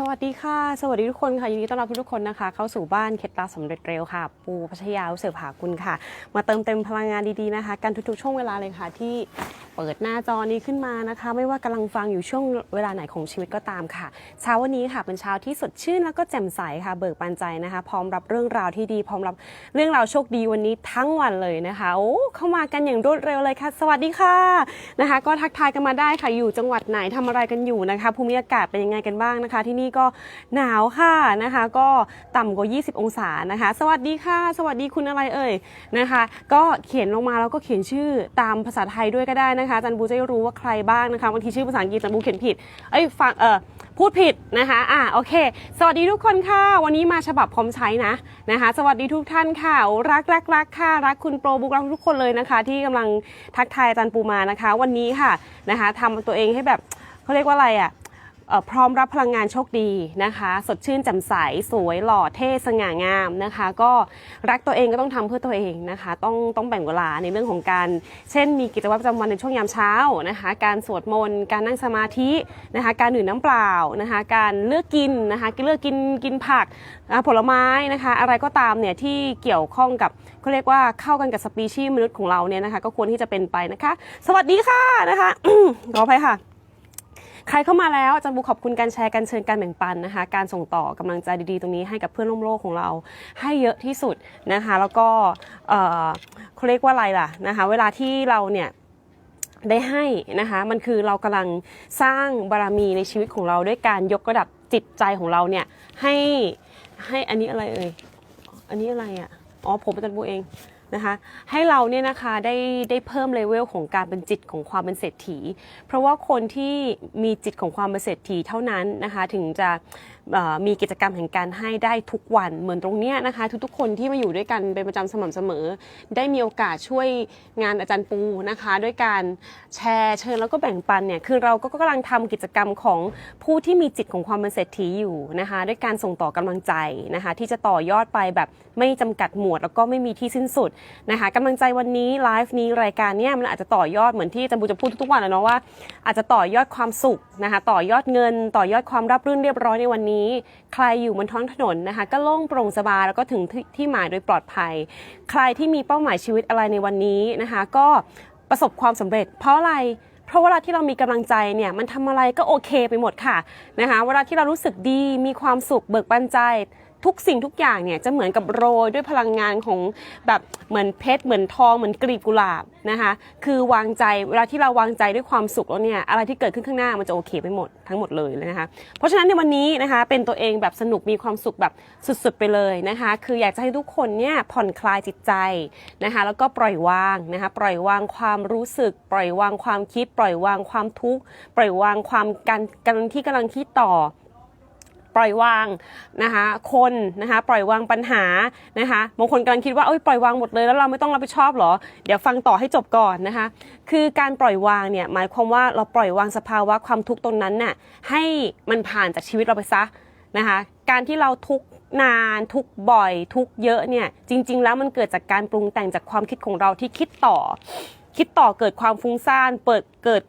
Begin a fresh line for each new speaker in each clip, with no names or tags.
สวัสดีค่ะ สวัสดีทุกคนค่ะยินดีต้อนรับทุกๆคนนะคะ เข้าสู่บ้านเคล็ดลับสำเร็จเร็วค่ะ ปูพัชยาเสือผากุลค่ะ มาเติมเต็มพลังงานดีๆนะคะ กันทุกๆ ช่วงเวลาเลยค่ะที่ เปิดหน้าจอนี้ขึ้นมานะคะ ไม่ว่ากำลังฟังอยู่ช่วงเวลาไหนของชีวิตก็ตามค่ะ เช้าวันนี้ค่ะเป็นเช้าที่สดชื่นแล้วก็แจ่มใสค่ะ เบิกบานใจนะคะ พร้อมรับเรื่องราวที่ดี พร้อมรับเรื่องราวโชคดีวันนี้ทั้งวันเลยนะคะโอ้เข้ามากันอย่างรวดเร็วเลยค่ะ สวัสดีค่ะนะคะ ก็ทักทายกันมาได้ค่ะอยู่จังหวัดไหนทำอะไรกันอยู่นะคะภูมิอากาศเป็นยังไงกันบ้างนะคะ ที่นี่ก็หนาวค่ะนะคะ ก็ต่ำกว่า 20 องศานะคะ สวัสดีค่ะ สวัสดีคุณอะไรเอ่ยนะคะ ก็เขียนลงมาแล้วก็เขียนชื่อตามภาษาไทยด้วยก็ได้นะคะะคะจันบูจะได้รู้ว่าใครบ้างนะคะบางทีชื่อภาษาอังกฤษจันบูเขียนผิดเอ้ยฟังเออพูดผิดนะคะอ่าโอเค สวัสดีทุกคนค่ะ วันนี้มาฉบับพร้อมใช้นะนะคะ สวัสดีทุกท่านค่ะ รักรักรักค่ะ รักคุณโปรบุกรักทุกคนเลยนะคะ ที่กำลังทักทายอาจารย์ปูมานะคะ วันนี้ค่ะนะคะทำตัวเองให้แบบเขาเรียกว่าอะไรอะเอ่อ พร้อมรับพลังงานโชคดีนะคะ สดชื่นแจ่มใสสวยหล่อเท่สง่างามนะคะ ก็รักตัวเองก็ต้องทำเพื่อตัวเองนะคะ ต้องต้องแบ่งเวลาในเรื่องของการเช่น มีกิจวัตรประจำวันในช่วงยามเช้านะคะ การสวดมนต์การนั่งสมาธินะคะ การดื่มน้ำเปล่านะคะ การเลือกกินนะคะเลือกกินกินผักผลไม้นะคะ อะไรก็ตามเนี่ยที่เกี่ยวข้องกับเขาเรียกว่าเข้ากันกับสปีชีส์มนุษย์ของเราเนี่ยนะคะ ก็ควรที่จะเป็นไปนะคะ สวัสดีค่ะนะคะขออภัยค่ะ ใครเข้ามาแล้วอาจารย์บูขอบคุณการแชร์การเชิญการแบ่งปันนะคะ การส่งต่อกำลังใจดีๆ ตรงนี้ให้กับเพื่อนร่วมโลกของเราให้เยอะที่สุดนะคะ แล้วก็เอ่อเขาเรียกว่าอะไรล่ะนะคะ เวลาที่เราเนี่ยได้ให้นะคะมันคือเรากำลังสร้างบารมีในชีวิตของเราด้วยการยกระดับจิตใจของเราเนี่ยให้ให้อันนี้อะไรเอ่ยอันนี้อะไรอะอ๋อผมอาจารย์บูเอง นะคะให้เราเนี่ยนะคะได้ได้เพิ่มเลเวลของการเป็นจิตของความเป็นเศรษฐี เพราะว่าคนที่มีจิตของความเป็นเศรษฐีเท่านั้นนะคะถึงจะ มีกิจกรรมแห่งการให้ได้ทุกวันเหมือนตรงเนี้ยนะคะ ทุกๆคนที่มาอยู่ด้วยกันเป็นประจำสม่ำเสมอ ได้มีโอกาสช่วยงานอาจารย์ปูนะคะ ด้วยการแชร์เชิญแล้วก็แบ่งปันเนี่ยคือเราก็กำลังทำกิจกรรมของผู้ที่มีจิตของความเป็นเศรษฐีอยู่นะคะ ด้วยการส่งต่อกำลังใจนะคะ ที่จะต่อยอดไปแบบไม่จำกัดหมวด แล้วก็ไม่มีที่สิ้นสุดนะคะกำลังใจวันนี้ไลฟ์นี้รายการเนี่ยมันอาจจะต่อยอดเหมือนที่อาจารย์ปูจะพูดทุกๆวันนะเนาะว่าอาจจะต่อยอดความสุขนะคะ ต่อยอดเงิน ต่อยอดความรับรื่นเรียบร้อยในวันนี้ใครอยู่บนท้องถนนนะคะ ก็โล่งโปร่งสบายแล้วก็ถึงที่ที่หมายโดยปลอดภัย ใครที่มีเป้าหมายชีวิตอะไรในวันนี้นะคะ ก็ประสบความสำเร็จ เพราะอะไรเพราะเวลาที่เรามีกำลังใจเนี่ยมันทำอะไรก็โอเคไปหมดค่ะนะคะเวลาที่เรารู้สึกดีมีความสุขเบิกบานใจ ทุกสิ่งทุกอย่างเนี่ยจะเหมือนกับโรยด้วยพลังงานของแบบเหมือนเพชรเหมือนทองเหมือนกลีบกุหลาบนะคะคือวางใจเวลาที่เราวางใจด้วยความสุขแล้วเนี่ยอะไรที่เกิดขึ้นข้างหน้ามันจะโอเคไปหมดทั้งหมดเลยนะคะเพราะฉะนั้นในวันนี้นะคะเป็นตัวเองแบบสนุกมีความสุขแบบสุดๆไปเลยนะคะคืออยากจะให้ทุกคนเนี่ยผ่อนคลายจิตใจนะคะแล้วก็ปล่อยวางนะคะปล่อยวางความรู้สึก ปล่อยวางความคิด ปล่อย วางความทุกข์ปล่อยวางความการกำลังที่กำลังคิดต่อ ปล่อยวางนะคะคนนะคะปล่อยวางปัญหานะคะบางคนกำลังคิดว่าเอ้ยปล่อยวางหมดเลยแล้วเราไม่ต้องรับผิดชอบเหรอ เดี๋ยวฟังต่อให้จบก่อนนะคะคือการปล่อยวางเนี่ยหมายความว่าเราปล่อยวางสภาวะความทุกข์ตรงนั้นน่ะให้มันผ่านจากชีวิตเราไปซะนะคะการที่เราทุกนานทุกบ่อยทุกเยอะเนี่ยจริง ๆ แล้วมันเกิดจากการปรุงแต่งจากความคิดของเราที่คิดต่อ คิดต่อเกิดความฟุ้งซ่านเปิดเกิด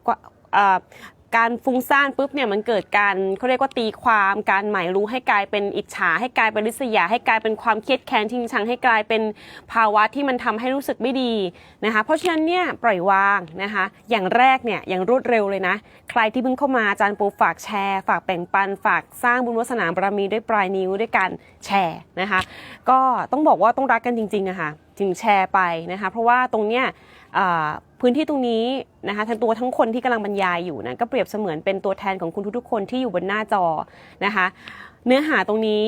การฟุ้งซ่านปุ๊บเนี่ยมันเกิดการเขาเรียกว่าตีความการหมายรู้ให้กลายเป็นอิจฉาให้กลายเป็นริษยา ให้กลายเป็นความเครียดแค้นทิ้งชังให้กลายเป็นภาวะที่มันทำให้รู้สึกไม่ดีนะคะเพราะฉะนั้นเนี่ยปล่อยวางนะคะอย่างแรกเนี่ยอย่างรวดเร็วเลยนะ ใครที่เพิ่งเข้ามาอาจารย์ปูฝากแชร์ ฝากแบ่งปัน ฝากสร้างบุญวาสนาบารมีด้วยปลายนิ้วด้วยการแชร์นะคะก็ต้องบอกว่าต้องรักกันจริงๆอะค่ะถึงแชร์ไปนะคะเพราะว่าตรงเนี้ย พื้นที่ตรงนี้นะคะทั้งตัวทั้งคนที่กำลังบรรยายอยู่นะก็เปรียบเสมือนเป็นตัวแทนของคุณทุกๆคนที่อยู่บนหน้าจอนะคะ เนื้อหาตรงนี้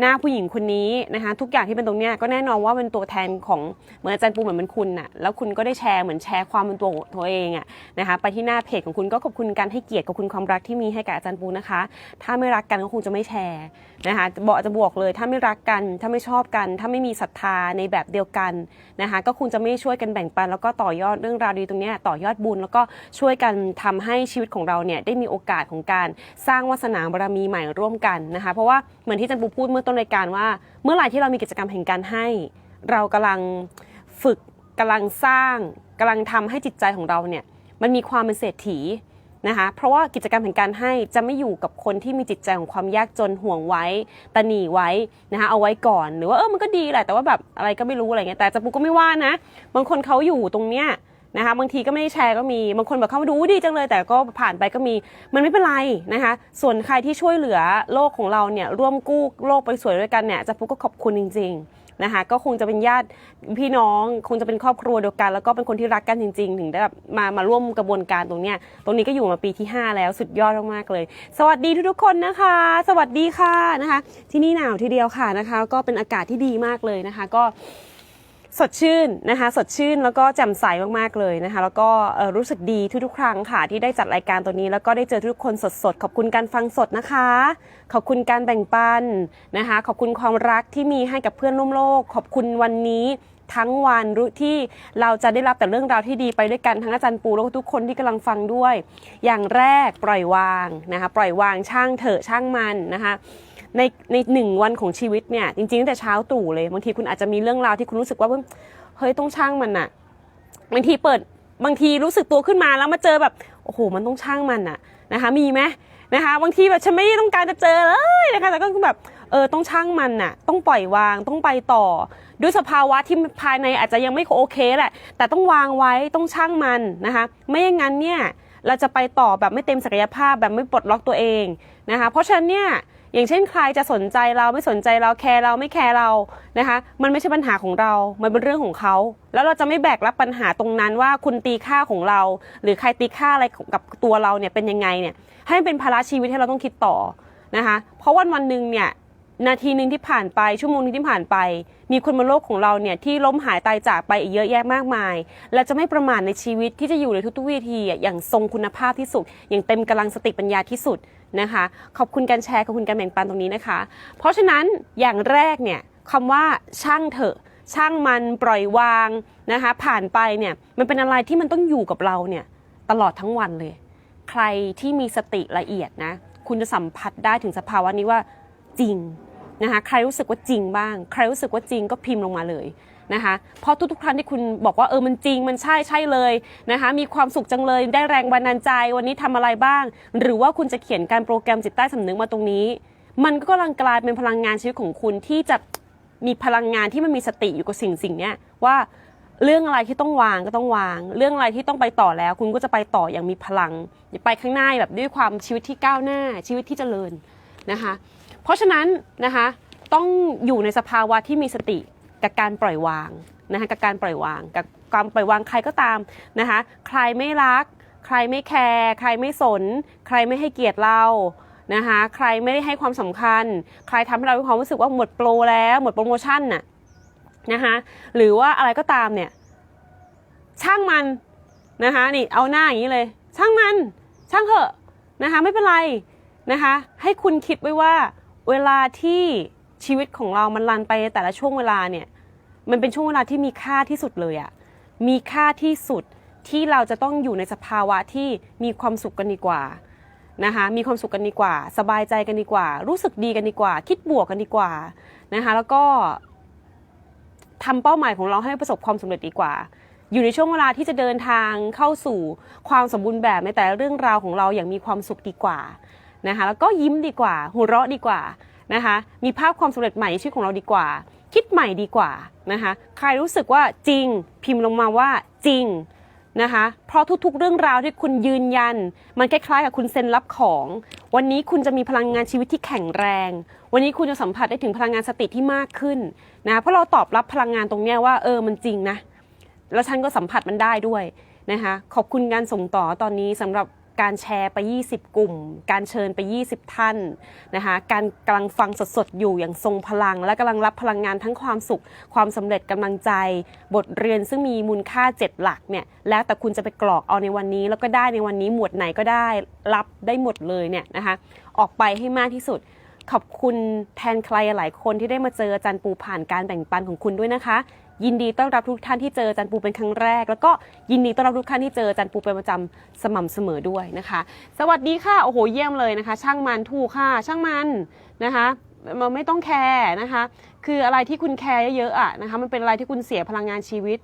หน้าผู้หญิงคนนี้นะคะ ทุกอย่างที่เป็นตรงเนี้ยก็แน่นอนว่าเป็นตัวแทนของเหมือนอาจารย์ปูเหมือนเป็นคุณน่ะแล้วคุณก็ได้แชร์เหมือนแชร์ความเป็นตัวตัวเองอะนะคะไปที่หน้าเพจของคุณก็ขอบคุณการให้เกียรติขอบคุณความรักที่มีให้กับอาจารย์ปูนะคะ ถ้าไม่รักกันก็คงจะไม่แชร์นะคะบอกจะบอกเลย ถ้าไม่รักกันถ้าไม่ชอบกัน ถ้าไม่มีศรัทธาในแบบเดียวกันนะคะ ก็คงจะไม่ช่วยกันแบ่งปันแล้วก็ต่อยอดเรื่องราวดีตรงนี้ต่อยอดบุญ แล้วก็ช่วยกันทำให้ชีวิตของเราเนี่ยได้มีโอกาสของการสร้างวาสนาบารมีใหม่ร่วมกันนะคะเพราะว่าเหมือนที่จันปูพูดเมื่อต้นรายการว่า เมื่อไหร่ที่เรามีกิจกรรมแห่งการให้ เรากำลังฝึกกำลังสร้างกำลังทำให้จิตใจของเราเนี่ยมันมีความเป็นเศรษฐีนะคะเพราะว่ากิจกรรมแห่งการให้จะไม่อยู่กับคนที่มีจิตใจของความยากจนห่วงไว้ตะหนีไว้นะคะเอาไว้ก่อนหรือว่าเออมันก็ดีแหละแต่ว่าแบบอะไรก็ไม่รู้อะไรเงี้ยแต่จะปูก็ไม่ว่านะบางคนเขาอยู่ตรงเนี้ย นะคะบางทีก็ไม่ได้แชร์ก็มีบางคนแบบเข้ามาดูดีจังเลย แต่ก็ผ่านไปก็มีมันไม่เป็นไรนะคะ ส่วนใครที่ช่วยเหลือโลกของเราเนี่ยร่วมกู้โลกไปสวยด้วยกันเนี่ยจะปูก็ขอบคุณจริง ๆนะคะก็คงจะเป็นญาติพี่น้องคงจะเป็นครอบครัวเดียวกัน แล้วก็เป็นคนที่รักกันจริง ๆ ถึงได้แบบมามาร่วมกระบวนการตรงเนี้ยตรงนี้ก็อยู่มาปีที่ 5 แล้วสุดยอดมากๆเลย สวัสดีทุกๆคนนะคะ สวัสดีค่ะนะคะ ที่นี่หนาวทีเดียวค่ะนะคะ ก็เป็นอากาศที่ดีมากเลยนะคะ ก็ สดชื่นนะคะ สดชื่นแล้วก็แจ่มใสมากๆเลยนะคะ แล้วก็รู้สึกดีทุกๆ ครั้งค่ะ ที่ได้จัดรายการตัวนี้ แล้วก็ได้เจอทุกคนสดๆ ขอบคุณการฟังสดนะคะ ขอบคุณการแบ่งปันนะคะ ขอบคุณความรักที่มีให้กับเพื่อนร่วมโลก ขอบคุณวันนี้ทั้งวันรู้ที่เราจะได้รับแต่เรื่องราวที่ดีไปด้วยกันทั้งอาจารย์ปูแล้วก็ทุกคนที่กำลังฟังด้วย อย่างแรกปล่อยวางนะคะ ปล่อยวางช่างเถอะช่างมันนะคะ ในในหนึ่งวันของชีวิตเนี่ยจริงๆตั้งแต่เช้าตรู่เลยบางทีคุณอาจจะมีเรื่องราวที่คุณรู้สึกว่าเฮ้ยต้องช่างมันอะบางทีเปิดบางทีรู้สึกตัวขึ้นมาแล้วมาเจอแบบโอ้โหมันต้องช่างมันอะนะคะ มีไหมนะคะบางทีแบบฉันไม่ต้องการจะเจอเลยนะคะแต่ก็แบบเออต้องช่างมันน่ะต้องปล่อยวางต้องไปต่อ ด้วยสภาวะที่ภายในอาจจะยังไม่โอเคแหละแต่ต้องวางไว้ต้องช่างมันนะคะไม่อย่างนั้นเนี่ยเราจะไปต่อแบบไม่เต็มศักยภาพแบบไม่ปลดล็อกตัวเองนะคะเพราะฉะนั้นเนี่ย อย่างเช่นใครจะสนใจเราไม่สนใจเราแคร์เราไม่แคร์เรานะคะ มันไม่ใช่ปัญหาของเรา มันเป็นเรื่องของเขา แล้วเราจะไม่แบกรับปัญหาตรงนั้นว่าคุณตีค่าของเรา หรือใครตีค่าอะไรกับตัวเราเนี่ยเป็นยังไงเนี่ยให้มันเป็นภาระชีวิตให้เราต้องคิดต่อนะคะ เพราะวันวันหนึ่งเนี่ยนาทีหนึ่งที่ผ่านไปชั่วโมงหนึงที่ผ่านไป มีคนบนโลกของเราเนี่ยที่ล้มหายตายจากไปอีกเยอะแยะมากมาย และจะไม่ประมาทในชีวิตที่จะอยู่ในทุกๆวิธีอะอย่างทรงคุณภาพที่สุด อย่างเต็มกำลังสติปัญญาที่สุด นะคะ ขอบคุณการแชร์ขอบคุณการแบ่งปันตรงนี้นะคะ เพราะฉะนั้นอย่างแรกเนี่ยคำว่าช่างเถอะช่างมันปล่อยวางนะคะ ผ่านไปเนี่ยมันเป็นอะไรที่มันต้องอยู่กับเราเนี่ยตลอดทั้งวันเลย ใครที่มีสติละเอียดนะคุณจะสัมผัสได้ถึงสภาวะนี้ว่าจริงนะคะใครรู้สึกว่าจริงบ้าง ใครรู้สึกว่าจริงก็พิมพ์ลงมาเลย นะคะเพราะทุกๆ ครั้งที่คุณบอกว่าเออมันจริงมันใช่ใช่เลยนะคะมีความสุขจังเลยได้แรงบันดาลใจ วันนี้ทำอะไรบ้าง หรือว่าคุณจะเขียนการโปรแกรมจิตใต้สำนึกมาตรงนี้ มันก็กำลังกลายเป็นพลังงานชีวิตของคุณที่จะมีพลังงานที่มันมีสติอยู่กับสิ่งสิ่งนี้ว่าเรื่องอะไรที่ต้องวางก็ต้องวาง เรื่องอะไรที่ต้องไปต่อแล้ว คุณก็จะไปต่ออย่างมีพลังไปข้างหน้าแบบด้วยความชีวิตที่ก้าวหน้าชีวิตที่เจริญนะคะ เพราะฉะนั้นนะคะต้องอยู่ในสภาวะที่มีสติ กับการปล่อยวางนะคะกับการปล่อยวาง กับการปล่อยวางใครก็ตามนะคะใครไม่รัก ใครไม่แคร์ใครไม่สน ใครไม่ให้เกียรติเรานะคะใครไม่ได้ให้ความสำคัญ ใครทำให้เรามีความรู้สึกว่าหมดโปรแล้วหมดโปรโมชั่นน่ะนะคะหรือว่าอะไรก็ตามเนี่ยช่างมันนะคะนี่เอาหน้าอย่างนี้เลย ช่างมันช่างเถอะนะคะไม่เป็นไรนะคะให้คุณคิดไว้ว่าเวลาที่ชีวิตของเรามันลันไปในแต่ละช่วงเวลาเนี่ย มันเป็นช่วงเวลาที่มีค่าที่สุดเลยอะมีค่าที่สุดที่เราจะต้องอยู่ในสภาวะที่มีความสุขกันดีกว่านะคะมีความสุขกันดีกว่า สบายใจกันดีกว่า รู้สึกดีกันดีกว่า คิดบวกกันดีกว่านะคะแล้วก็ทำเป้าหมายของเราให้ประสบความสำเร็จดีกว่า อยู่ในช่วงเวลาที่จะเดินทางเข้าสู่ความสมบูรณ์แบบในแต่ละเรื่องราวของเราอย่างมีความสุขดีกว่านะคะแล้วก็ยิ้มดีกว่าหัวเราะดีกว่านะคะมีภาพความสำเร็จใหม่ในชีวิตของเราดีกว่า คิดใหม่ดีกว่านะคะใครรู้สึกว่าจริงพิมพ์ลงมาว่าจริงนะคะเพราะทุกๆ เรื่องราวที่คุณยืนยัน มันคล้ายๆกับคุณเซ็นรับของ วันนี้คุณจะมีพลังงานชีวิตที่แข็งแรง วันนี้คุณจะสัมผัสได้ถึงพลังงานสติที่มากขึ้นนะเพราะเราตอบรับพลังงานตรงนี้ว่าเออมันจริงนะแล้วฉันก็สัมผัสมันได้ด้วยนะคะขอบคุณการส่งต่อตอนนี้สำหรับ การแชร์ไป 20 กลุ่ม การเชิญไป 20 ท่านนะคะการกำลังฟังสดๆ อยู่อย่างทรงพลัง และกำลังรับพลังงานทั้งความสุข ความสำเร็จกำลังใจ บทเรียนซึ่งมีมูลค่า 7 หลักเนี่ยแล้วแต่คุณจะไปกรอกเอาในวันนี้ แล้วก็ได้ในวันนี้หมวดไหนก็ได้รับได้หมดเลยเนี่ยนะคะออกไปให้มากที่สุดขอบคุณแทนใครหลายคนที่ได้มาเจออาจารย์ปูผ่านการแบ่งปันของคุณด้วยนะคะ ยินดีต้อนรับทุกท่านที่เจอจารย์ปูเป็นครั้งแรก แล้วก็ยินดีต้อนรับทุกท่านที่เจอจารย์ปูเป็นประจำสม่ำเสมอด้วยนะคะ สวัสดีค่ะโอ้โหเยี่ยมเลยนะคะ ช่างมันถูกค่ะ ช่างมันนะคะมันไม่ต้องแคร์นะคะ คืออะไรที่คุณแคร์เยอะๆอะนะคะมันเป็นอะไรที่คุณเสียพลังงานชีวิต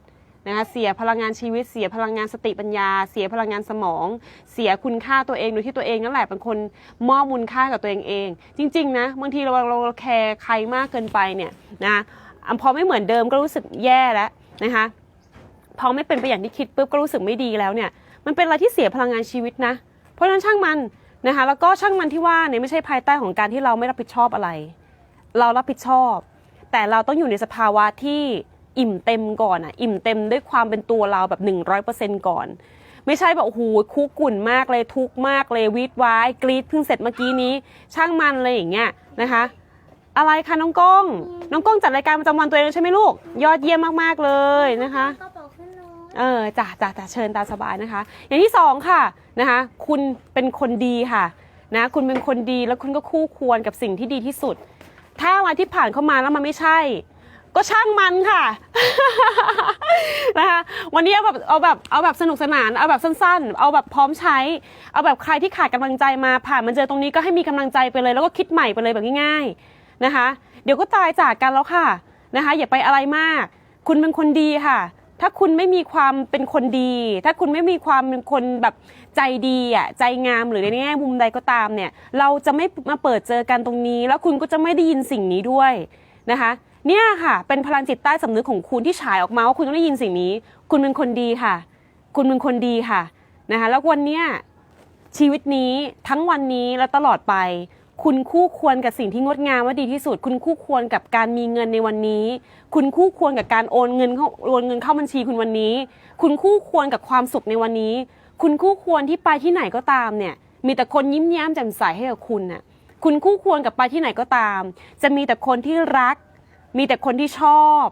นะคะเสียพลังงานชีวิต เสียพลังงานสติปัญญา เสียพลังงานสมอง เสียคุณค่าตัวเองโดยที่ตัวเองนั่นแหละเป็นคนมอบมูลค่ากับตัวเองเอง จริง ๆ นะบางทีเราเราแคร์ใครมากเกินไปเนี่ยนะ พอไม่เหมือนเดิมก็รู้สึกแย่แล้วนะคะพอไม่เป็นไปอย่างที่คิดปุ๊บก็รู้สึกไม่ดีแล้วเนี่ยมันเป็นอะไรที่เสียพลังงานชีวิตนะ เพราะฉะนั้นช่างมันนะคะแล้วก็ช่างมันที่ว่าเนี่ยไม่ใช่ภายใต้ของการที่เราไม่รับผิดชอบอะไร เรารับผิดชอบ แต่เราต้องอยู่ในสภาวะที่อิ่มเต็มก่อนอะอิ่มเต็มด้วยความเป็นตัวเราแบบ 100%ก่อน ไม่ใช่แบบโอ้โหคุกกุ่นมากเลยทุกมากเลยวีดวายกรีดเพิ่งเสร็จเมื่อกี้นี้ ช่างมันเลยอย่างเงี้ยนะคะ อะไรคะน้องก้อง น้องก้องจัดรายการประจำวันตัวเองใช่ไหมลูก ยอดเยี่ยมมากๆเลยนะคะ
กระเป๋าขึ้นรถ
เออจ้ะจ้ะจ้ะเชิญตามสบายนะคะ อย่างที่สองค่ะนะคะ คุณเป็นคนดีค่ะนะคุณเป็นคนดีแล้วคุณก็คู่ควรกับสิ่งที่ดีที่สุด ถ้าอะไรที่ผ่านเข้ามาแล้วมันไม่ใช่ ก็ช่างมันค่ะนะคะวันนี้เอาแบบเอาแบบเอาแบบสนุกสนานเอาแบบสั้น ๆ เอาแบบพร้อมใช้ เอาแบบใครที่ขาดกำลังใจมาผ่านมาเจอตรงนี้ก็ให้มีกำลังใจไปเลย แล้วก็คิดใหม่ไปเลยแบบง่ายๆ นะคะ เดี๋ยวก็ตายจากกันแล้วค่ะนะคะ อย่าไปอะไรมาก คุณเป็นคนดีค่ะ ถ้าคุณไม่มีความเป็นคนดี ถ้าคุณไม่มีความเป็นคนแบบใจดีอะใจงามหรือในแง่มุมใดก็ตามเนี่ย เราจะไม่มาเปิดเจอกันตรงนี้ แล้วคุณก็จะไม่ได้ยินสิ่งนี้ด้วยนะคะเนี่ยค่ะ เป็นพลังจิตใต้สำนึกของคุณที่ฉายออกมาว่าคุณต้องได้ยินสิ่งนี้ คุณเป็นคนดีค่ะ คุณเป็นคนดีค่ะนะคะ แล้ววันเนี้ยชีวิตนี้ทั้งวันนี้และตลอดไป คุณคู่ควรกับสิ่งที่งดงามว่าดีที่สุด คุณคู่ควรกับการมีเงินในวันนี้ คุณคู่ควรกับการโอนเงินเข้าโอนเงินเข้าบัญชีคุณวันนี้ คุณคู่ควรกับความสุขในวันนี้ คุณคู่ควรที่ไปที่ไหนก็ตามเนี่ย มีแต่คนยิ้มแย้มแจ่มใสให้กับคุณน่ะคุณคู่ควรกับไปที่ไหนก็ตาม จะมีแต่คนที่รัก มีแต่คนที่ชอบ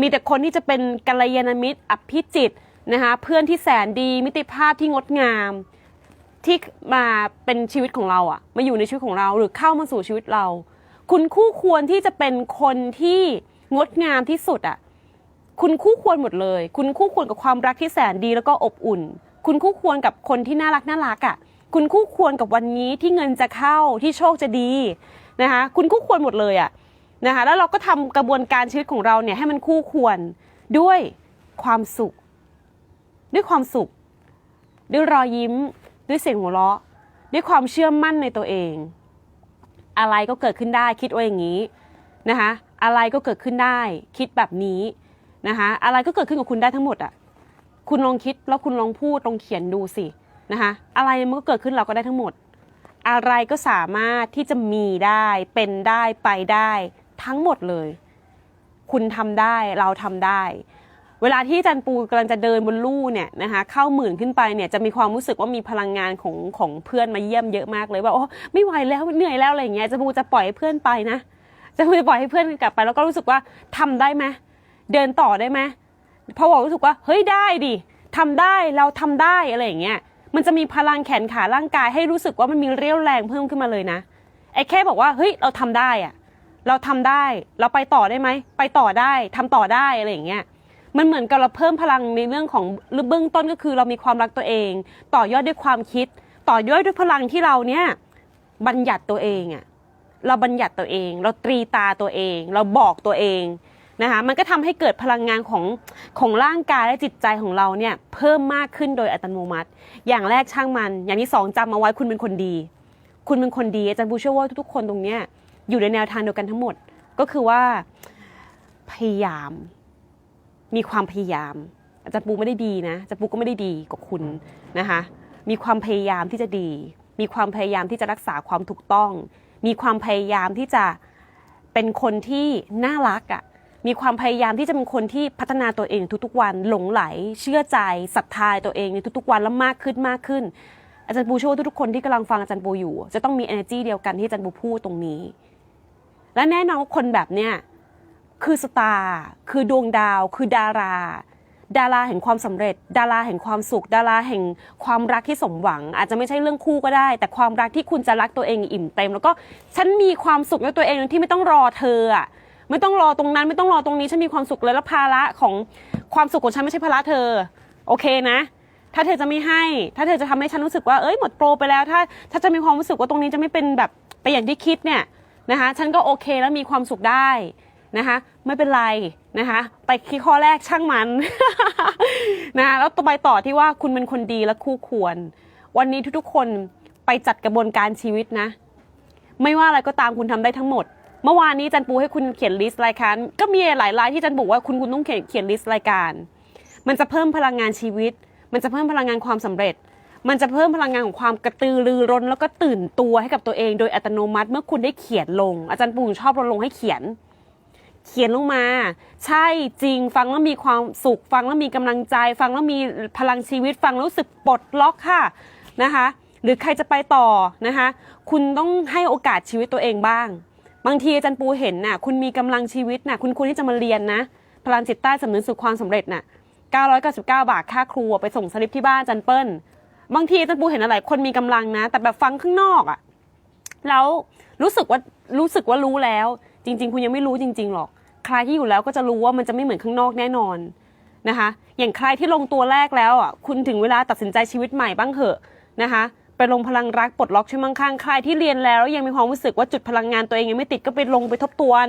มีแต่คนที่จะเป็นกัลยาณมิตรอภิจิตนะคะเพื่อนที่แสนดี มิตรภาพที่งดงาม ที่มาเป็นชีวิตของเราอะมาอยู่ในชีวิตของเราหรือเข้ามาสู่ชีวิตเรา คุณคู่ควรที่จะเป็นคนที่งดงามที่สุดอะคุณคู่ควรหมดเลย คุณคู่ควรกับความรักที่แสนดีแล้วก็อบอุ่น คุณคู่ควรกับคนที่น่ารักน่ารักอะคุณคู่ควรกับวันนี้ที่เงินจะเข้าที่โชคจะดีนะคะ คุณคู่ควรหมดเลยอะนะคะแล้วเราก็ทำกระบวนการชีวิตของเราเนี่ยให้มันคู่ควรด้วยความสุข ด้วยความสุข ด้วยรอยยิ้ม ด้วยเสียงหัวเราะ ด้วยความเชื่อมั่นในตัวเอง อะไรก็เกิดขึ้นได้คิดว่าอย่างนี้นะคะอะไรก็เกิดขึ้นได้ คิดแบบนี้นะคะอะไรก็เกิดขึ้นกับคุณได้ทั้งหมดอะคุณลองคิดแล้วคุณลองพูดลองเขียนดูสินะคะอะไรมันก็เกิดขึ้นเราก็ได้ทั้งหมด อะไรก็สามารถที่จะมีได้เป็นได้ไปได้ทั้งหมดเลย คุณทำได้เราทำได้ เวลาที่จันปูกำลังจะเดินบนลู่เนี่ยนะคะเข้าหมื่นขึ้นไปเนี่ยจะมีความรู้สึกว่ามีพลังงานของของเพื่อนมาเยี่ยมเยอะมากเลยว่าโอ้ไม่ไหวแล้วเหนื่อยแล้วอะไรอย่างเงี้ยจันปูจะปล่อยให้เพื่อนไปนะจันปูจะปล่อยให้เพื่อนกลับไป แล้วก็รู้สึกว่าทำได้ไหมเดินต่อได้ไหมพราะว่ารู้สึกว่าเฮ้ยได้ดิทำได้เราทำได้อะไรอย่างเงี้ยมันจะมีพลังแขนขาร่างกายให้รู้สึกว่ามันมีเรี่ยวแรงเพิ่มขึ้นมาเลยนะไอ้แค่บอกว่าเฮ้ยเราทำได้อะเราทำได้ เราไปต่อได้ไหมไปต่อได้ทำต่อได้อะไรอย่างเงี้ย มันเหมือนกับเราเพิ่มพลังในเรื่องของเบื้องต้นก็คือเรามีความรักตัวเอง ต่อยอดด้วยความคิด ต่อยอดด้วยพลังที่เราเนี่ยบัญญัติตัวเองอะเราบัญญัติตัวเอง เราตรีตาตัวเอง เราบอกตัวเองนะคะมันก็ทำให้เกิดพลังงานของของร่างกายและจิตใจของเราเนี่ยเพิ่มมากขึ้นโดยอัตโนมัติ อย่างแรกช่างมัน อย่างที่สองจำเอาไว้คุณเป็นคนดี คุณเป็นคนดีอาจารย์บูเชื่อว่าทุกๆคนตรงเนี้ยอยู่ในแนวทางเดียวกันทั้งหมด ก็คือว่าพยายาม มีความพยายาม อาจารย์ปูไม่ได้ดีนะอาจารย์ปูก็ไม่ได้ดีกว่าคุณนะคะมีความพยายามที่จะดี มีความพยายามที่จะรักษาความถูกต้อง มีความพยายามที่จะเป็นคนที่น่ารักอะ่ะมีความพยายามที่จะเป็นคนที่พัฒนาตัวเองทุกๆวันหลงไหล เชื่อใจศรัทธาตัวเองในทุกๆวันแล้วมากขึ้นมากขึ้น อาจารย์ปูเชื่อว่าทุกๆคนที่กำลังฟังอาจารย์ปูอยู่ จะต้องมี energy เดียวกันที่อาจารย์ปูพูดตรงนี้ และแน่นอนว่าคนแบบเนี้ย คือสตาร์คือดวงดาว คือดารา ดาราแห่งความสำเร็จ ดาราแห่งความสุข ดาราแห่งความรักที่สมหวัง อาจจะไม่ใช่เรื่องคู่ก็ได้ แต่ความรักที่คุณจะรักตัวเองอิ่มเต็ม แล้วก็ฉันมีความสุขในตัวเองที่ไม่ต้องรอเธออะไม่ต้องรอตรงนั้นไม่ต้องรอตรงนี้ฉันมีความสุขเลยแล้วภาระของความสุขของฉันไม่ใช่ภาระเธอ โอเคนะ ถ้าเธอจะไม่ให้ ถ้าเธอจะทำให้ฉันรู้สึกว่าเอ้ยหมดโปรไปแล้วถ้า ถ้าจะมีความรู้สึกว่าตรงนี้จะไม่เป็นแบบไปอย่างที่คิดเนี่ยนะคะฉันก็โอเคแล้วมีความสุขได้ นะคะไม่เป็นไรนะคะไปที่ข้อแรกช่างมันนะคะแล้วต่อไปต่อที่ว่าคุณเป็นคนดีและคู่ควร วันนี้ทุกๆคนไปจัดกระบวนการชีวิตนะ ไม่ว่าอะไรก็ตามคุณทำได้ทั้งหมด เมื่อวานนี้จันปูให้คุณเขียนลิสต์รายการก็มีหลายรายที่จันบอกว่าคุณคุณต้องเขียนเขียนลิสต์รายการ มันจะเพิ่มพลังงานชีวิต มันจะเพิ่มพลังงานความสำเร็จมันจะเพิ่มพลังงานของความกระตือรือร้นแล้วก็ตื่นตัวให้กับตัวเองโดยอัตโนมัติเมื่อคุณได้เขียนลง อาจารย์ปูชอบรณรงค์ให้เขียน เขียนลงมา ใช่จริงฟังแล้วมีความสุข ฟังแล้วมีกำลังใจ ฟังแล้วมีพลังชีวิต ฟังแล้วรู้สึกปลดล็อกค่ะนะคะ หรือใครจะไปต่อนะคะ คุณต้องให้โอกาสชีวิตตัวเองบ้าง บางทีอาจารย์ปูเห็นน่ะคุณมีกำลังชีวิตน่ะคุณควรที่จะมาเรียนนะพลังจิตใต้สำนึกสู่ความสำเร็จน่ะ999 บาทค่าครูไปส่งสลิปที่บ้านอาจันเปิ้ล บางทีอาจันปูเห็นอะไรคนมีกำลังนะ แต่แบบฟังข้างนอกอะแล้วรู้สึกว่ารู้สึกว่ารู้แล้ว จริง ๆ คุณยังไม่รู้จริง ๆ หรอก ใครที่อยู่แล้วก็จะรู้ว่ามันจะไม่เหมือนข้างนอกแน่นอนนะคะ อย่างใครที่ลงตัวแรกแล้วอะคุณถึงเวลาตัดสินใจชีวิตใหม่บ้างเถอะนะคะไปลงพลังรักปลดล็อกช่วยมั่งคั่งใครที่เรียนแล้วแล้วยังมีความรู้สึกว่าจุดพลังงานตัวเองยังไม่ติดก็ไปลงไปทบทวน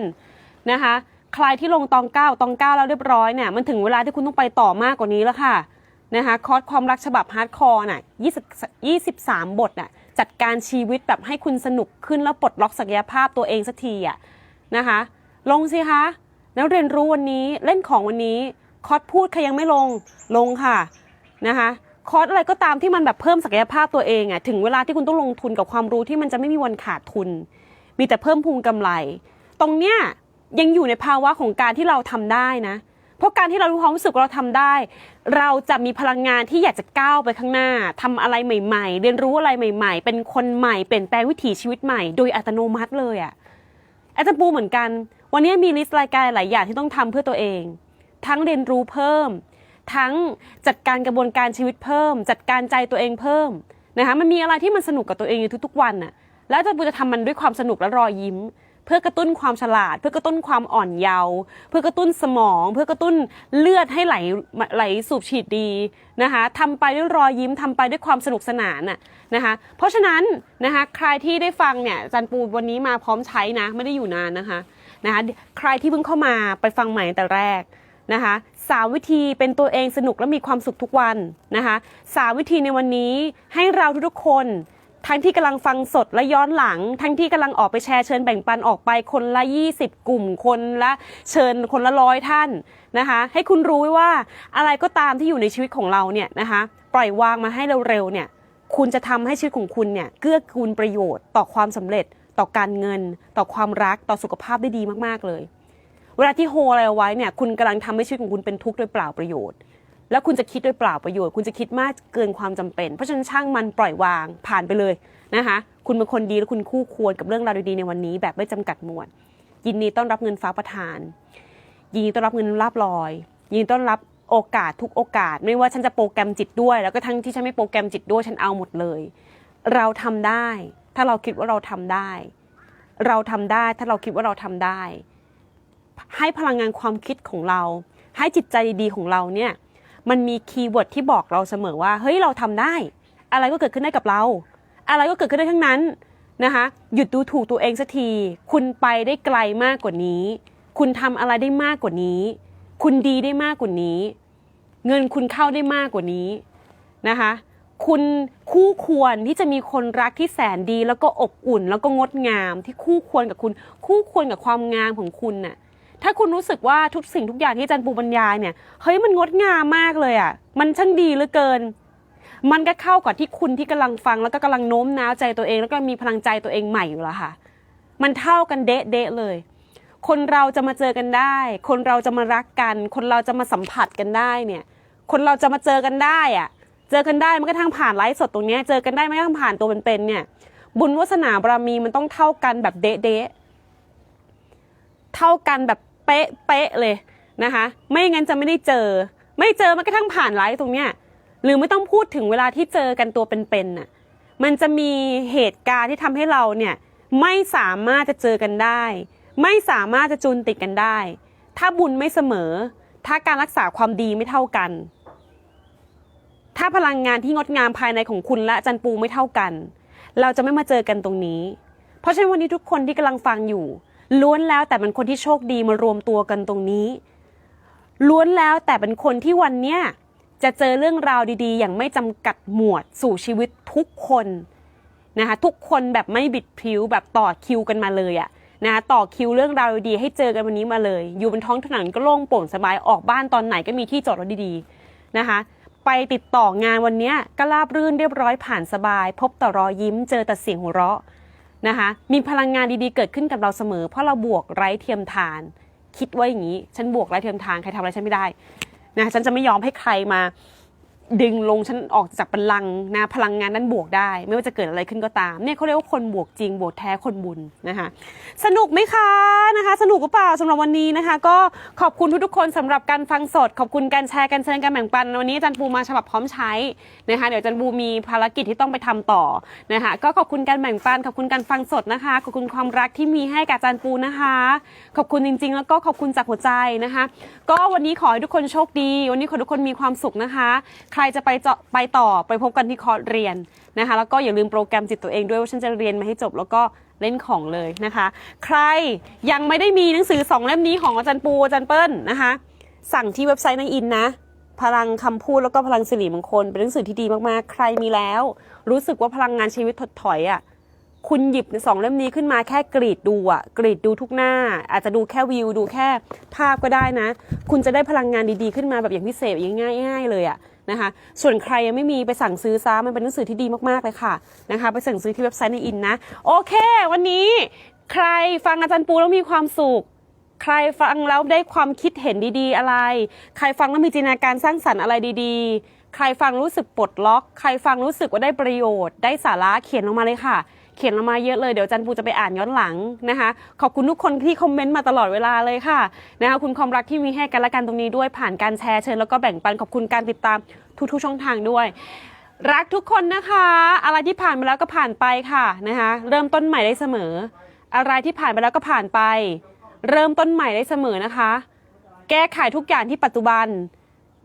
นะคะใครที่ลงตองเก้าตองเก้าแล้วเรียบร้อยเนี่ยมันถึงเวลาที่คุณต้องไปต่อมากกว่านี้แล้วค่ะนะคะคอร์สความรักฉบับฮาร์ดคอร์น่ะ20 23บทน่ะจัดการชีวิตแบบให้คุณสนุกขึ้นแล้วปลดล็อกศักยภาพตัวเองสักทีอะ นะคะ ลงสิคะแล้วเรียนรู้วันนี้เล่นของวันนี้คอร์สพูดใครยังไม่ลงลงค่ะนะคะคอร์สอะไรก็ตามที่มันแบบเพิ่มศักยภาพตัวเองอะถึงเวลาที่คุณต้องลงทุนกับความรู้ที่มันจะไม่มีวันขาดทุน มีแต่เพิ่มพูนกำไร ตรงเนี้ยยังอยู่ในภาวะของการที่เราทำได้นะเพราะการที่เรารู้ความรู้สึกเราทำได้ เราจะมีพลังงานที่อยากจะก้าวไปข้างหน้าทำอะไรใหม่ ๆ เรียนรู้อะไรใหม่ ๆ เป็นคนใหม่เปลี่ยนแปลงวิถีชีวิตใหม่ โดยอัตโนมัติเลยอะ อาจารย์ปูเหมือนกัน วันนี้มีลิสต์รายการหลายอย่างที่ต้องทำเพื่อตัวเอง ทั้งเรียนรู้เพิ่ม ทั้งจัดการกระบวนการชีวิตเพิ่ม จัดการใจตัวเองเพิ่มนะคะมันมีอะไรที่มันสนุกกับตัวเองอยู่ทุกๆวันน่ะแล้วอาจารย์ปูจะทำมันด้วยความสนุกและรอยยิ้ม เพื่อกระตุ้นความฉลาด เพื่อกระตุ้นความอ่อนเยาว์เพื่อกระตุ้นสมอง เพื่อกระตุ้นเลือดให้ไหลไหลสูบฉีดดีนะคะทำไปด้วยรอยยิ้มทำไปด้วยความสนุกสนานน่ะนะคะเพราะฉะนั้นนะคะใครที่ได้ฟังเนี่ยอาจันปูวันนี้มาพร้อมใช้นะไม่ได้อยู่นานนะคะนะคะใครที่เพิ่งเข้ามาไปฟังใหม่แต่แรกนะคะสามวิธีเป็นตัวเองสนุกและมีความสุขทุกวันนะคะสามวิธีในวันนี้ให้เราทุกๆคน ทั้งที่กำลังฟังสดและย้อนหลัง ทั้งที่กำลังออกไปแชร์เชิญแบ่งปันออกไปคนละ 20 กลุ่มคนละเชิญคนละร้อยท่านนะคะ ให้คุณรู้ไว้ว่าอะไรก็ตามที่อยู่ในชีวิตของเราเนี่ยนะคะ ปล่อยวางมาให้เร็วๆเนี่ย คุณจะทำให้ชีวิตของคุณเนี่ยเกื้อกูลประโยชน์ต่อความสำเร็จ ต่อการเงิน ต่อความรักต่อสุขภาพได้ดีมากๆเลย เวลาที่โฮอะไรเอาไว้เนี่ย คุณกำลังทำให้ชีวิตของคุณเป็นทุกข์โดยเปล่าประโยชน์ แล้วคุณจะคิดโดยเปล่าประโยชน์ คุณจะคิดมากเกินความจำเป็น เพราะฉะนั้นช่างมันปล่อยวางผ่านไปเลยนะคะ คุณเป็นคนดีและคุณคู่ควรกับเรื่องราวดีๆในวันนี้แบบไม่จำกัดหมวดยินดีต้อนรับเงินฟ้าประทาน ยินดีต้อนรับเงินลาบลอย ยินดีต้อนรับโอกาสทุกโอกาส ไม่ว่าฉันจะโปรแกรมจิตด้วย แล้วก็ทั้งที่ฉันไม่โปรแกรมจิตด้วยฉันเอาหมดเลย เราทำได้ ถ้าเราคิดว่าเราทำได้ เราทำได้ถ้าเราคิดว่าเราทำได้ ให้พลังงานความคิดของเรา ให้จิตใจดีๆของเราเนี่ย มันมีคีย์เวิร์ดที่บอกเราเสมอว่าเฮ้ยเราทำได้ อะไรก็เกิดขึ้นได้กับเรา อะไรก็เกิดขึ้นได้ทั้งนั้นนะคะหยุดดูถูกตัวเองสักที คุณไปได้ไกลมากกว่านี้ คุณทำอะไรได้มากกว่านี้ คุณดีได้มากกว่านี้ เงินคุณเข้าได้มากกว่านี้นะคะคุณคู่ควรที่จะมีคนรักที่แสนดี แล้วก็อบอุ่น แล้วก็งดงามที่คู่ควรกับคุณ คู่ควรกับความงามของคุณน่ะ ถ้าคุณรู้สึกว่าทุกสิ่งทุกอย่างที่อาจารย์ปูบรรยายเนี่ยเฮ้ยมันงดงามมากเลยอะ มันช่างดีเหลือเกิน มันก็เข้ากับที่คุณที่กำลังฟังแล้วก็กำลังโน้มน้าวใจตัวเอง แล้วก็มีพลังใจตัวเองใหม่อยู่แล้วค่ะ มันเท่ากันเดะเดะเลย คนเราจะมาเจอกันได้ คนเราจะมารักกัน คนเราจะมาสัมผัสกันได้เนี่ย คนเราจะมาเจอกันได้อะเจอกันได้มันก็ทั้งผ่านไลฟ์สดตรงนี้เจอกันได้ไม่ทั้งผ่านตัวเป็นๆเนี่ย บุญวาสนาบารมีมันต้องเท่ากันแบบเดะเดะเท่ากันแบบ เป๊ะเป๊ะเลยนะคะ ไม่งั้นจะไม่ได้เจอ ไม่เจอมันก็ทั้งผ่านไลฟ์ตรงเนี้ยหรือไม่ต้องพูดถึงเวลาที่เจอกันตัวเป็นๆน่ะมันจะมีเหตุการณ์ที่ทำให้เราเนี่ยไม่สามารถจะเจอกันได้ ไม่สามารถจะจูนติดกันได้ ถ้าบุญไม่เสมอ ถ้าการรักษาความดีไม่เท่ากัน ถ้าพลังงานที่งดงามภายในของคุณและจันปูไม่เท่ากัน เราจะไม่มาเจอกันตรงนี้ เพราะฉะนั้นวันนี้ทุกคนที่กำลังฟังอยู่ ล้วนแล้วแต่เป็นคนที่โชคดีมารวมตัวกันตรงนี้ ล้วนแล้วแต่เป็นคนที่วันเนี้ยจะเจอเรื่องราวดีๆ อย่างไม่จำกัดหมวดสู่ชีวิตทุกคนนะคะทุกคนแบบไม่บิดพริ้วแบบต่อคิวกันมาเลยอะนะคะต่อคิวเรื่องราวดีๆให้เจอกันวันนี้มาเลย อยู่บนท้องถนนก็โล่งโปร่งสบายออกบ้านตอนไหนก็มีที่จอดรถดีๆนะคะ ไปติดต่องานวันนี้ก็ราบรื่นเรียบร้อยผ่านสบาย พบแต่รอยยิ้มเจอแต่เสียงหัวเราะ นะคะ มีพลังงานดีๆ เกิดขึ้นกับเราเสมอ เพราะเราบวกไร้เทียมทาน คิดไว้อย่างนี้ ฉันบวกไร้เทียมทาน ใครทำอะไรฉันไม่ได้นะ ฉันจะไม่ยอมให้ใครมา ดึงลงฉันออกจากบัลลังนะพลังงานนั้นบวกได้ ไม่ว่าจะเกิดอะไรขึ้นก็ตามเนี่ยเขาเรียกว่าคนบวกจริงบวกแท้คนบุญนะคะสนุกไหมคะนะคะ สนุกหรือเปล่าสำหรับวันนี้นะคะ ก็ขอบคุณทุกๆคนสำหรับการฟังสด ขอบคุณการแชร์การเชิญการแบ่งปันวันนี้อาจารย์ปูมาฉบับพร้อมใช้นะคะเดี๋ยวอาจารย์ปูมีภารกิจที่ต้องไปทำต่อนะคะก็ขอบคุณการแบ่งปันขอบคุณการฟังสดนะคะขอบคุณความรักที่มีให้กับอาจารย์ปูนะคะ ขอบคุณจริง ๆ แล้วก็ขอบคุณจากหัวใจนะคะ ก็วันนี้ขอให้ทุกคนโชคดี วันนี้ขอให้ทุกคนมีความสุขนะคะใครจะไปเจาะไปต่อไปพบกันที่คอร์สเรียนนะคะ แล้วก็อย่าลืมโปรแกรมจิตตัวเองด้วยว่าฉันจะเรียนมาให้จบแล้วก็เล่นของเลยนะคะ ใครยังไม่ได้มีหนังสือสองเล่มนี้ของอาจารย์ปูอาจารย์เปิ้ลนะคะ สั่งที่เว็บไซต์ในอินนะ พลังคำพูดแล้วก็พลังสิริมงคลเป็นหนังสือที่ดีมากๆ ใครมีแล้ว รู้สึกว่าพลังงานชีวิตถดถอยอะคุณหยิบสองเล่มนี้ขึ้นมาแค่กรีดดูอะกรีดดูทุกหน้า อาจจะดูแค่วิวดูแค่ภาพก็ได้นะ คุณจะได้พลังงานดีๆขึ้นมาแบบอย่างพิเศษอย่างง่ายๆเลยอะ นะคะ ส่วนใครยังไม่มีไปสั่งซื้อซ้ามันเป็นหนังสือที่ดีมากๆเลยค่ะนะคะ ไปสั่งซื้อที่เว็บไซต์ในอินนะ โอเค วันนี้ใครฟังอาจารย์ปูแล้วมีความสุขใครฟังแล้วได้ความคิดเห็นดีๆ อะไร ใครฟังแล้วมีจินตนาการสร้างสรรค์อะไรดีๆ ใครฟังรู้สึกปลดล็อก ใครฟังรู้สึกว่าได้ประโยชน์ ได้สาระเขียนลงมาเลยค่ะ เขียนมาเยอะเลยเดี๋ยวจันปูจะไปอ่านย้อนหลังนะคะ ขอบคุณทุกคนที่คอมเมนต์มาตลอดเวลาเลยค่ะนะคะคุณความรักที่มีให้กันและกันตรงนี้ด้วยผ่านการแชร์เชิญแล้วก็แบ่งปันขอบคุณการติดตามทุกๆช่องทางด้วยรักทุกคนนะคะ อะไรที่ผ่านมาแล้วก็ผ่านไปค่ะนะคะเริ่มต้นใหม่ได้เสมอ อะไรที่ผ่านไปแล้วก็ผ่านไป เริ่มต้นใหม่ได้เสมอนะคะ แก้ไขทุกอย่างที่ปัจจุบัน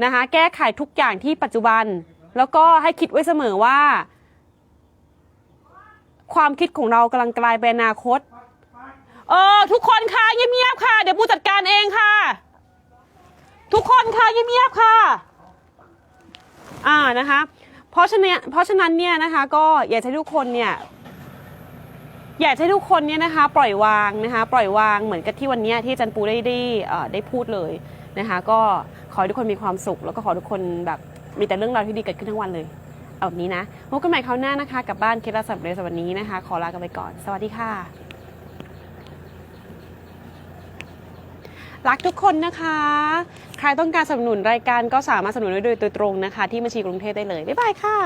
นะคะ แก้ไขทุกอย่างที่ปัจจุบัน แล้วก็ให้คิดไว้เสมอว่า ความคิดของเรากำลังกลายเป็นอนาคต เออ ทุกคนค่ะเงียบๆค่ะ เดี๋ยวปูจัดการเองค่ะ ทุกคนค่ะเงียบๆค่ะ อ่านะคะ เพราะฉะนั้นเพราะฉะนั้นเนี่ยนะคะ ก็อยากให้ทุกคนเนี่ยอยากให้ทุกคนเนี่ยนะคะ ปล่อยวางนะคะ ปล่อยวางเหมือนกับที่วันนี้ที่อาจันปูได้ได้ได้พูดเลยนะคะ ก็ขอให้ทุกคนมีความสุข แล้วก็ขอทุกคนแบบมีแต่เรื่องราวที่ดีเกิดขึ้นทั้งวันเลย เอาแบบนี้นะพบกันใหม่คราวหน้านะคะกับบ้านเคล็ดลับสำเร็จสำหรับวันนี้นะคะ ขอลากันไปก่อน สวัสดีค่ะ รักทุกคนนะคะ ใครต้องการสนับสนุนรายการก็สามารถสนับสนุนได้โดยตรงนะคะ ที่บัญชีกรุงเทพได้เลย บ๊ายบายค่ะ